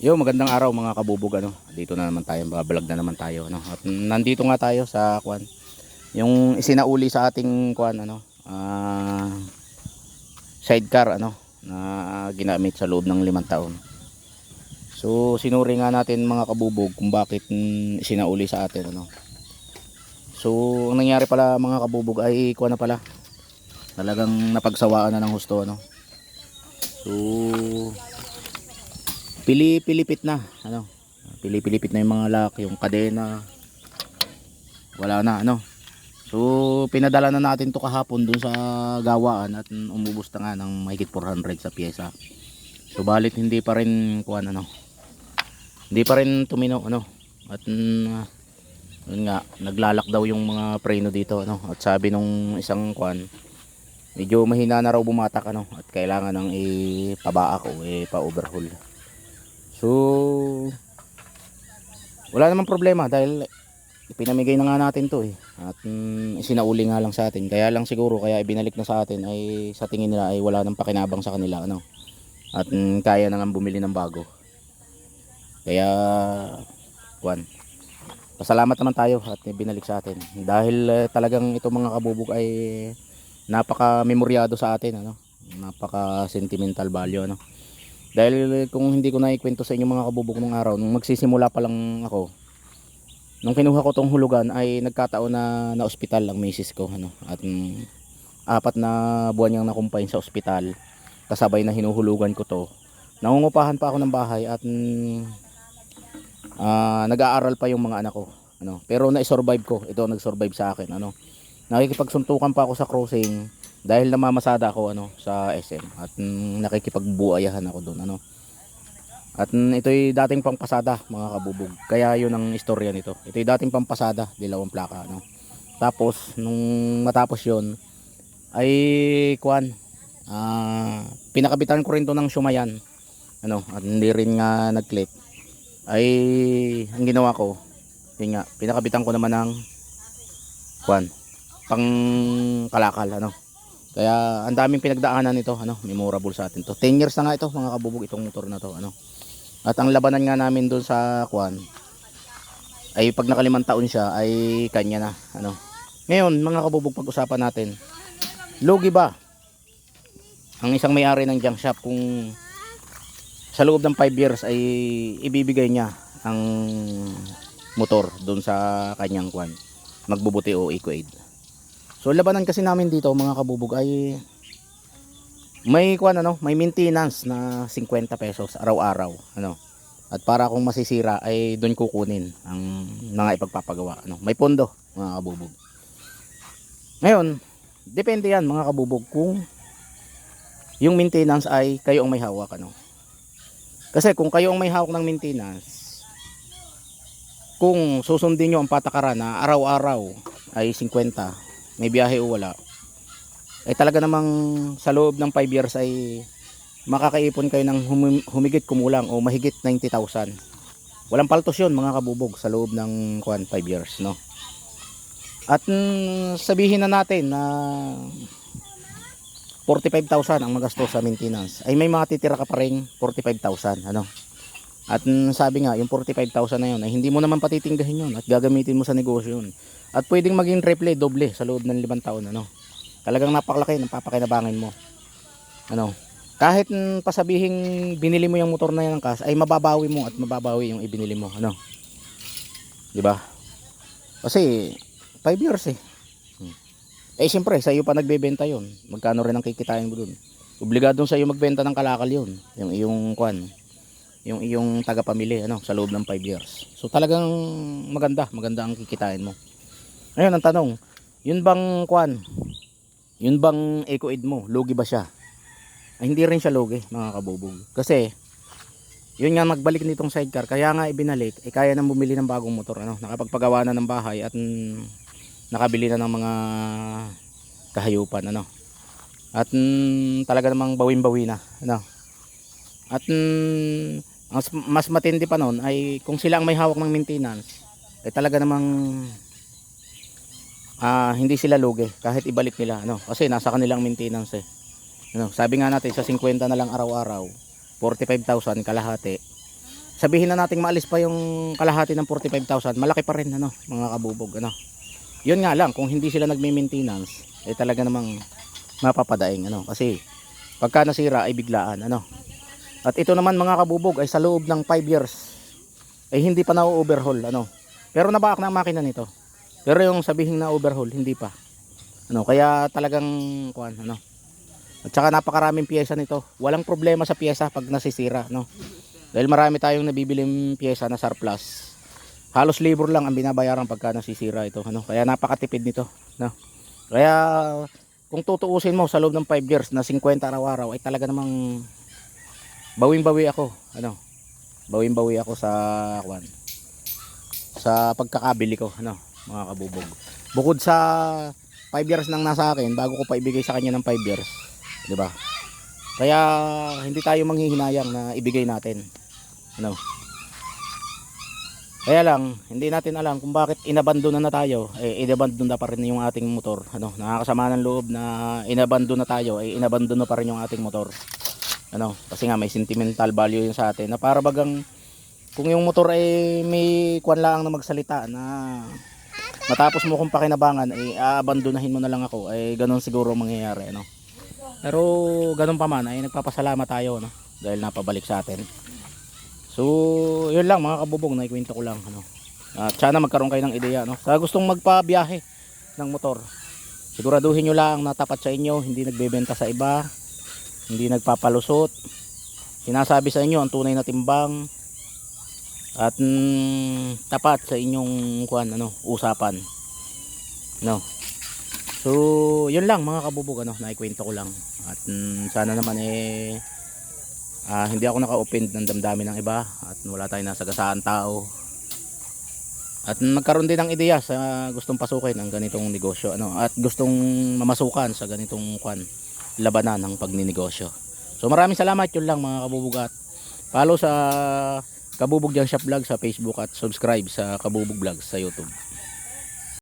Yo, magandang araw mga kabubog ano. Dito na naman tayo, babalag na naman tayo ano. At nandito nga tayo sa kwan. Yung isinauli sa ating kwan ano, ah sidecar ano na ginamit sa loob ng limang taon. So sinuri nga natin mga kabubog kung bakit isinauli sa atin ano. So ang nangyari pala mga kabubog ay kwan na pala. Talagang napagsawaan na ng husto ano. So pili-pilipit na ano? Pili-pilipit na yung mga lock yung kadena. Wala na ano? So pinadala na natin to kahapon dun sa gawaan at umubos na nga ng mahigit 400 sa pyesa. So balit hindi pa rin kuan ano? Hindi pa rin tumino ano? At yun nga naglalak daw yung mga preno dito ano? At sabi nung isang kuan medyo mahina na raw bumatak ano? At kailangan ng ipabaak o ipa-overhaul So, wala namang problema dahil pinamigay na nga natin to eh. At mm, isinauli nga lang sa atin. Kaya lang siguro, kaya ibinalik na sa atin ay sa tingin nila ay wala nang pakinabang sa kanila. Ano? At mm, kaya na nga bumili ng bago. Kaya, kwan. Pasalamat naman tayo at binalik sa atin. Dahil eh, talagang ito mga kabubog ay napaka-memoryado sa atin. Ano? Napaka-sentimental value. Ano? Dahil kung hindi ko naikwento sa inyo mga kabubog nung araw, nung magsisimula pa lang ako, nung kinuha ko tong hulugan ay nagkataon na na ospital ang misis ko. Ano, at mm, apat na buwan niyang nakumpay sa ospital. Kasabay na hinuhulugan ko to. Nangungupahan pa ako ng bahay at mm, ah, nag-aaral pa yung mga anak ko. Ano, pero na-survive ko. Ito nag-survive sa akin. Ano, nakikipagsuntukan pa ako sa crossing dahil namamasada ako ano sa SM at mm, nakikipagbuayahan ako doon ano. At ito'y dating pampasada mga kabubog. Kaya yun ang istorya nito. Ito'y dating pampasada dilawang plaka ano. Tapos nung matapos yun ay kuan ah pinakabitan ko rin to ng shumayan ano. At hindi rin nga nag-click. Ay ang ginawa ko yun nga pinakabitan ko naman ng kuan pang kalakal ano kaya ang daming pinagdaanan nito, ano, memorable sa atin to. 10 years na nga ito, mga kabubog itong motor na to, ano. At ang labanan nga namin doon sa Kwan ay pag nakalimang taon siya ay kanya na, ano. Ngayon, mga kabubog pag-usapan natin. Lugi ba ang isang may-ari ng junk shop kung sa loob ng 5 years ay ibibigay niya ang motor doon sa kanyang Kwan magbubuti o eco-aid. So labanan kasi namin dito mga kabubog ay may kuan ano, may maintenance na 50 pesos araw-araw, ano. At para kung masisira ay doon kukunin ang mga ipagpapagawa, ano. May pondo mga kabubog. Ngayon, depende yan mga kabubog kung yung maintenance ay kayo ang may hawak, ano. Kasi kung kayo ang may hawak ng maintenance, kung susundin nyo ang patakaran na araw-araw ay 50 may biyahe o wala. Ay talaga namang sa loob ng 5 years ay makakaipon kayo ng humi- humigit kumulang o mahigit 90,000 walang paltos yun mga kabubog sa loob ng kwan 5 years no? At mm, sabihin na natin na 45,000 ang magastos sa maintenance. Ay may matitira ka pa rin 45,000 ano at sabi nga yung 45,000 na yun ay hindi mo naman patitinggahin yun at gagamitin mo sa negosyo yun at pwedeng maging replay doble sa loob ng limang taon ano. Talagang napakalaki ng papakinabangin mo. Ano? Kahit pasabihing binili mo yung motor na yan ng cash ay mababawi mo at mababawi yung ibinili mo, ano? 'Di ba? Kasi 5 years eh. Hmm. Eh siyempre, sa iyo pa nagbebenta 'yon. Magkano rin ang kikitain mo dun? Obligado sa iyo magbenta ng kalakal 'yon, yung iyong kwan, yung iyong tagapamili ano sa loob ng 5 years. So talagang maganda, maganda ang kikitain mo. Ngayon ang tanong, yun bang kwan? Yun bang eco-aid mo? Lugi ba siya? Ay, hindi rin siya lugi mga kabubog. Kasi yun nga magbalik nitong sidecar kaya nga ibinalik eh kaya nang bumili ng bagong motor ano nakapagpagawa na ng bahay at mm, nakabili na ng mga kahayupan ano at mm, talaga namang bawin-bawi na ano at mm, mas- mas matindi pa noon ay kung sila ang may hawak ng maintenance ay talaga namang ah hindi sila lugi kahit ibalik nila ano kasi nasa kanilang maintenance eh ano sabi nga natin sa 50 na lang araw-araw 45,000 kalahati sabihin na nating maalis pa yung kalahati ng 45,000, malaki pa rin ano, mga kabubog ano. Yun nga lang kung hindi sila nagme-maintenance, eh talaga namang mapapadaing ano kasi pagka nasira ay biglaan ano. At ito naman mga kabubog ay sa loob ng 5 years ay hindi pa na-overhaul ano. Pero nabaak na ang makina nito. Pero yung sabihin na overhaul hindi pa. Ano, kaya talagang kuan ano. At saka napakaraming piyesa nito. Walang problema sa piyesa pag nasisira, no. Dahil marami tayong nabibiling piyesa na surplus. Halos labor lang ang binabayaran pagka nasisira ito, ano. Kaya napakatipid nito, no. Kaya kung tutuusin mo sa loob ng 5 years na 50 araw-araw ay talaga namang bawing-bawi ako, ano. Bawing-bawi ako sa kuan. Sa pagkakabili ko, ano, mga kabubog. Bukod sa 5 years nang nasa akin bago ko pa ibigay sa kanya ng 5 years, 'di ba? Kaya hindi tayo manghihinayang na ibigay natin. Ano? Kaya lang, hindi natin alam kung bakit inabandon na tayo. Eh, inabandon na pa rin yung ating motor. Ano, nakakasama ng loob na inabandon na tayo, eh, inabandon na pa rin yung ating motor. Ano, kasi nga may sentimental value yun sa atin. Na para bagang, kung yung motor ay may kwan lang na magsalita na matapos mo kong pakinabangan, ay aabandonahin mo na lang ako. Ay ganun siguro ang mangyayari. Ano. Pero ganun pa man, ay nagpapasalamat tayo. No? Dahil napabalik sa atin. So, yun lang mga kabubog, naikwento ko lang. Ano. At sana magkaroon kayo ng ideya. No? Sa gustong magpabiyahe ng motor, siguraduhin nyo lang na tapat sa inyo, hindi nagbebenta sa iba, hindi nagpapalusot. Sinasabi sa inyo ang tunay na timbang at mm, tapat sa inyong kuan ano, usapan. No. So, yun lang mga kabubog ano, naikwento ko lang. At mm, sana naman eh Ah, hindi ako naka-open ng damdamin ng iba at wala tayong nasagasaan tao. At magkaroon din ng ideya sa gustong pasukin ng ganitong negosyo ano at gustong mamasukan sa ganitong kwan labanan ng pagninegosyo. So maraming salamat yun lang mga kabubugat. Follow sa Kabubog Jang Shop Vlog sa Facebook at subscribe sa Kabubog Vlog sa YouTube.